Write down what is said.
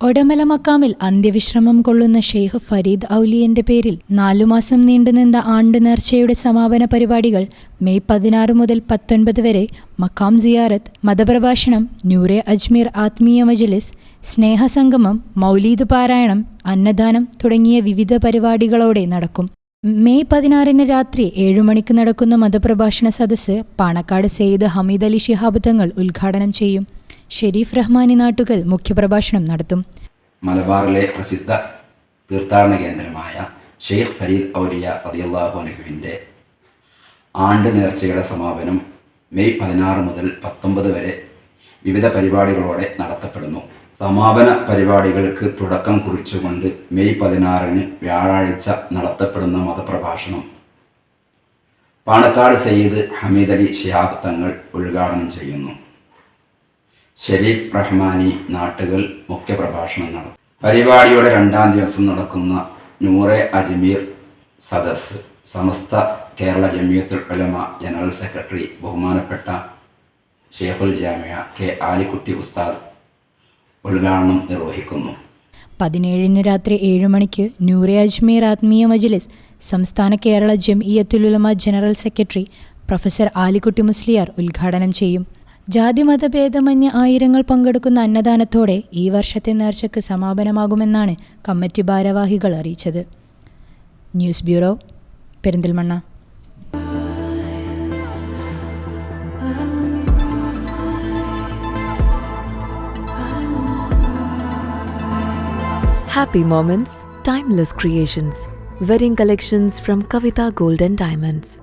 ഒടമല മക്കാമിൽ അന്ത്യവിശ്രമം കൊള്ളുന്ന ഷെയ്ഖ് ഫരീദ് ഔലിയന്റെ പേരിൽ നാലുമാസം നീണ്ടുനിന്ന ആണ്ട് നേർച്ചയുടെ സമാപന പരിപാടികൾ മെയ് പതിനാറ് മുതൽ പത്തൊൻപത് വരെ മക്കാം സിയാറത്ത് മതപ്രഭാഷണം ന്യൂറെ അജ്മീർ ആത്മീയ മജ്ലിസ് സ്നേഹസംഗമം മൗലീദ് പാരായണം അന്നദാനം തുടങ്ങിയ വിവിധ പരിപാടികളോടെ നടക്കും. മെയ് പതിനാറിന് രാത്രി ഏഴു മണിക്ക് നടക്കുന്ന മതപ്രഭാഷണ സദസ്സ് പാണക്കാട് സെയ്ദ് ഹമീദ് അലി ശിഹാബ് തങ്ങൾ ഉദ്ഘാടനം ചെയ്യും. ഷെരീഫ് റഹ്മാനി നാട്ടുകൽ മുഖ്യപ്രഭാഷണം നടത്തും. മലബാറിലെ പ്രസിദ്ധ തീർത്ഥാടന കേന്ദ്രമായ ഷെയ്ഖ് ഫരീദ് ഔലിയ അൻഹുവിന്റെ ആണ്ട് നേർച്ചയുടെ സമാപനം മെയ് പതിനാറ് മുതൽ പത്തൊമ്പത് വരെ വിവിധ പരിപാടികളോടെ നടത്തപ്പെടുന്നു. സമാപന പരിപാടികൾക്ക് തുടക്കം കുറിച്ചുകൊണ്ട് മെയ് പതിനാറിന് വ്യാഴാഴ്ച നടത്തപ്പെടുന്ന മതപ്രഭാഷണം. പാണക്കാട് സയ്യിദ് ഹമീദ് അലി ഷിഹാബ് തങ്ങൾ ഉദ്ഘാടനം ചെയ്യുന്നു. ഷെരീഫ് റഹ്മാനി നാട്ടുകൾ മുഖ്യപ്രഭാഷണം നടത്തും. പരിപാടിയുടെ രണ്ടാം ദിവസം നടക്കുന്ന നൂറെ അജ്മീർ സദസ് സമസ്ത കേരള ജമിയത്തുൽ ഉലമ ജനറൽ സെക്രട്ടറി ബഹുമാനപ്പെട്ട ഷേഖുൽ ജാമിയ കെ ആലിക്കുട്ടി ഉസ്താദ് ഉദ്ഘാടനം നിർവഹിക്കുന്നു. പതിനേഴിന് രാത്രി ഏഴ് മണിക്ക് നൂറെ അജ്മീർ ആത്മീയ മജ്ലിസ് സംസ്ഥാന Kerala Jamiyyathul Ulama general secretary professor Alikutty Musliyar ഉദ്ഘാടനം ചെയ്യും. ജാതിമതഭേദമന്യ ആയിരങ്ങൾ പങ്കെടുക്കുന്ന അന്നദാനത്തോടെ ഈ വർഷത്തെ നേർച്ചയ്ക്ക് സമാപനമാകുമെന്നാണ് കമ്മിറ്റി ഭാരവാഹികൾ അറിയിച്ചത് news bureau Perinthalmanna Happy Moments, Timeless Creations. Wedding collections from Kavita Gold and Diamonds.